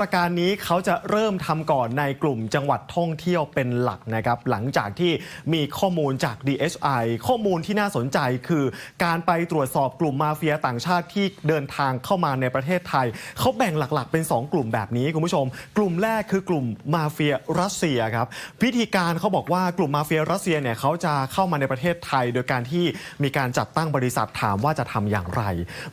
ประการนี้เขาจะเริ่มทำก่อนในกลุ่มจังหวัดท่องเที่ยวเป็นหลักนะครับ หลังจากที่มีข้อมูลจาก DHI ข้อมูลที่น่าสนใจคือ การไปตรวจสอบกลุ่มมาเฟียต่างชาติที่เดินทางเข้ามาในประเทศไทย เขาแบ่งหลักๆ เป็น 2 กลุ่มแบบนี้คุณผู้ชม กลุ่มแรกคือกลุ่มมาเฟียรัสเซียครับวิธีการเขาบอกว่ากลุ่มมาเฟียรัสเซียเนี่ยเขาจะเข้ามาในประเทศไทย โดยการที่มีการจัดตั้งบริษัทถามว่าจะทำอย่างไร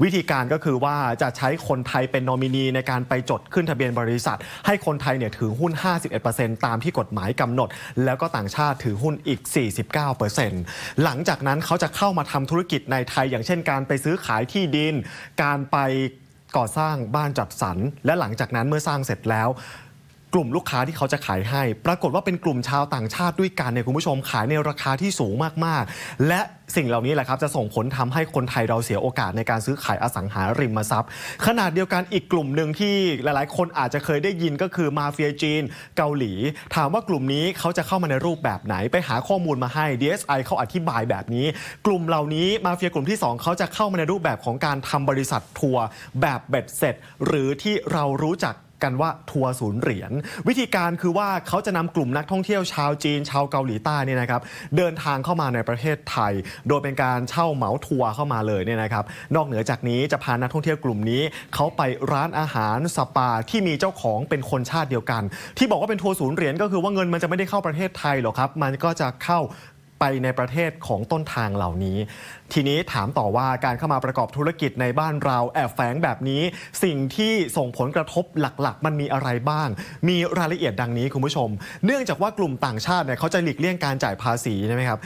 วิธีการก็คือว่าจะใช้คนไทยเป็นนอมินีในการไปจดขึ้นทะเบียนบริษัท ให้คนไทยเนี่ยถือหุ้น 51%ตามที่กฎหมายกำหนด แล้วก็ต่างชาติถือหุ้นอีก 49%หลังจากนั้นเขาจะเข้ามาทำธุรกิจในไทย อย่างเช่นการไปซื้อขายที่ดิน การไปก่อสร้างบ้านจัดสรร และหลังจากนั้นเมื่อสร้างเสร็จแล้ว กลุ่มลูกค้าที่เขาจะขายให้ ปรากฏว่าเป็นกลุ่มชาวต่างชาติด้วยกันเนี่ยคุณผู้ชมขายในราคาที่สูงมากๆ และสิ่งเหล่านี้แหละครับจะส่งผลทำให้คนไทยเราเสียโอกาสในการซื้อขายอสังหาริมทรัพย์ ขนาดเดียวกันอีกกลุ่มหนึ่งที่หลายๆ คนอาจจะเคยได้ยินก็คือมาเฟียจีน เกาหลี ถามว่ากลุ่มนี้เขาจะเข้ามาในรูปแบบไหนไปหาข้อมูลมาให้ DSI เขาอธิบายแบบนี้ กลุ่มเหล่านี้มาเฟียกลุ่มที่สองเขาจะเข้ามาในรูปแบบของการทำบริษัททัวร์แบบเบ็ดเสร็จ หรือที่เรารู้จัก กันว่าทัวร์ศูนย์เหรียญวิธีการคือว่าเขาจะนำกลุ่มนักท่องเที่ยวชาวจีน ชาวเกาหลีใต้เนี่ยนะครับเดินทางเข้ามาในประเทศไทย โดยเป็นการเช่าเหมาทัวร์เข้ามาเลยเนี่ยนะครับนอกเหนือจากนี้จะพานักท่องเที่ยวกลุ่มนี้เขาไปร้านอาหารสปาที่มีเจ้าของเป็นคนชาติเดียวกัน ที่บอกว่าเป็นทัวร์ศูนย์เหรียญก็คือว่าเงินมันจะไม่ได้เข้าประเทศไทยหรอกครับมันก็จะเข้า ไปในประเทศของต้นทางเหล่านี้ ทีนี้ถามต่อว่าการเข้ามาประกอบธุรกิจในบ้านเราแอบแฝงแบบนี้ สิ่งที่ส่งผลกระทบหลักๆ มันมีอะไรบ้าง มีรายละเอียดดังนี้คุณผู้ชม เนื่องจากว่ากลุ่มต่างชาติเนี่ยเขาจะหลีกเลี่ยงการจ่ายภาษีใช่ไหมครับ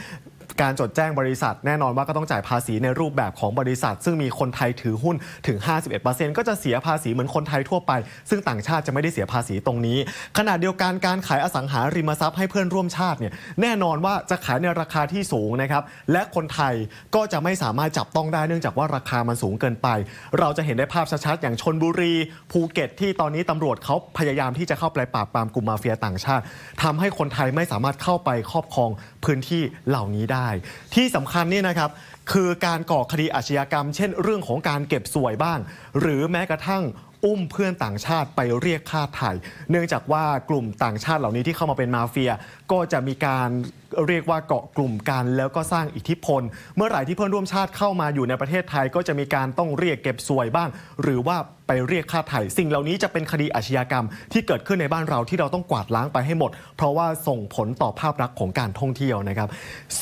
การจดแจ้งบริษัท แน่นอนว่าก็ต้องจ่ายภาษีในรูปแบบของบริษัท ซึ่งมีคนไทยถือหุ้นถึง 51%ก็จะเสียภาษีเหมือนคนไทยทั่วไป ซึ่งต่างชาติจะไม่ได้เสียภาษีตรงนี้ ขณะเดียวกันการขายอสังหาริมทรัพย์ให้เพื่อนร่วมชาติเนี่ยแน่นอนว่าจะขายในราคาที่สูงนะครับและคนไทยก็จะไม่สามารถจับต้องได้เนื่องจากว่าราคามันสูงเกินไป เราจะเห็นได้ภาพชัดๆอย่างชนบุรี ภูเก็ตที่ตอนนี้ตำรวจเขาพยายามที่จะเข้าไปปราบปรามกลุ่มมาเฟียต่างชาติทำให้คนไทยไม่สามารถเข้าไปครอบครองพื้นที่เหล่านี้ได้ที่สำคัญนี่นะครับคือการก่อคดีอาชญากรรม เช่น เรื่องของการเก็บสวยบ้าง หรือแม้กระทั่งอุ้มเพื่อนต่างชาติไปเรียกค่าไถ่เนื่องจากว่ากลุ่มต่างชาติเหล่านี้ที่เข้ามาเป็นมาเฟีย ก็จะมีการ เรียกว่าเกาะกลุ่มกัน แล้วก็สร้างอิทธิพล เมื่อไหร่ที่เพื่อนร่วมชาติเข้ามาอยู่ในประเทศไทยก็จะมีการต้องเรียกเก็บสวยบ้าง หรือว่าไปเรียกค่าไถ่สิ่งเหล่านี้จะเป็นคดีอาชญากรรม ที่เกิดขึ้นในบ้านเราที่เราต้องกวาดล้างไปให้หมด เพราะว่าส่งผลต่อภาพลักษณ์ของการท่องเที่ยวนะครับ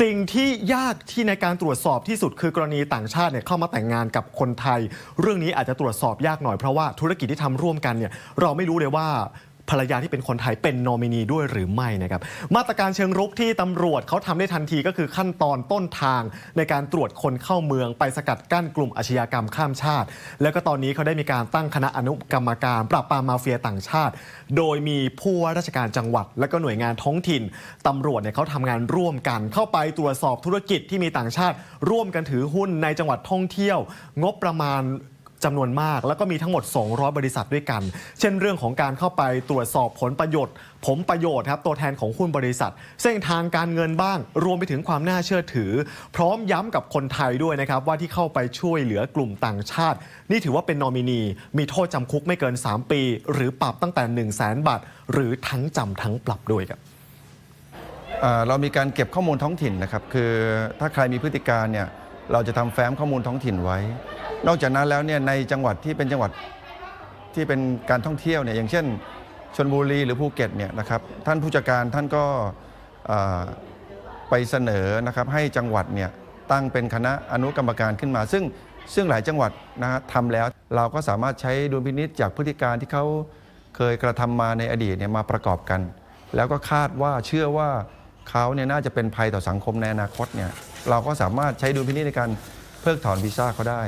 สิ่งที่ยากที่ในการตรวจสอบที่สุดคือกรณีต่างชาติเนี่ยเข้ามาแต่งงานกับคนไทย เรื่องนี้อาจจะตรวจสอบยากหน่อยเพราะว่าธุรกิจที่ทำร่วมกันเนี่ยเราไม่รู้เลยว่า ภรรยาที่เป็นคนไทยเป็นนอมินีด้วยหรือไม่นะครับมาตรการเชิงรุกที่ตำรวจเขาทำได้ทันทีก็คือขั้นตอนต้นทางในการตรวจคนเข้าเมืองไปสกัดกั้นกลุ่มอาชญากรรมข้ามชาติ แล้วก็ตอนนี้เขาได้มีการตั้งคณะอนุกรรมการปราบปรามมาเฟียต่างชาติ โดยมีผู้ว่าราชการจังหวัด และก็หน่วยงานท้องถิ่นตำรวจเนี่ยเขาทำงานร่วมกันเข้าไปตรวจสอบธุรกิจที่มีต่างชาติ ร่วมกันถือหุ้นในจังหวัดท่องเที่ยว งบประมาณ จำนวนมาก แล้วก็มีทั้งหมด 200 บริษัทด้วยกัน เช่นเรื่องของการเข้าไปตรวจสอบผลประโยชน์ผมประโยชน์ครับตัวแทนของหุ้นบริษัท เส้นทางการเงินบ้าง รวมไปถึงความน่าเชื่อถือ พร้อมย้ำกับคนไทยด้วยนะครับว่าที่เข้าไปช่วยเหลือกลุ่มต่างชาติ นี่ถือว่าเป็นนอมินี มีโทษจำคุกไม่เกิน 3 ปี หรือปรับตั้งแต่ 1 0 0 0 0แสนบาทหรือทั้งจำทั้งปรับด้วยครับเอ่อเรามีการเก็บข้อมูลท้องถิ่นนะครับ คือถ้าใครมีพฤติการเนี่ยเราจะทำแฟ้มข้อมูลท้องถิ่นไว้ นอกจากนั้นแล้วเนี่ยในจังหวัดที่เป็นจังหวัดที่เป็นการท่องเที่ยวเนี่ยอย่างเช่นชนบุรีหรือภูเก็ตเนี่ยนะครับท่านผู้จัดการท่านก็ไปเสนอนะครับให้จังหวัดเนี่ยตั้งเป็นคณะอนุกรรมการขึ้นมา ซึ่งซึ่งหลายจังหวัดนะฮะทำแล้วเราก็สามารถใช้ดุลพินิษจากพฤติการที่เขาเคยกระทำมาในอดีตเนี่ยมาประกอบกัน แล้วก็คาดว่าเชื่อว่าเขาเนี่ยน่าจะเป็นภัยต่อสังคมในอนาคตเนี่ยเราก็สามารถใช้ดุลพินิจในการเพิกถอนวีซ่าเขาได้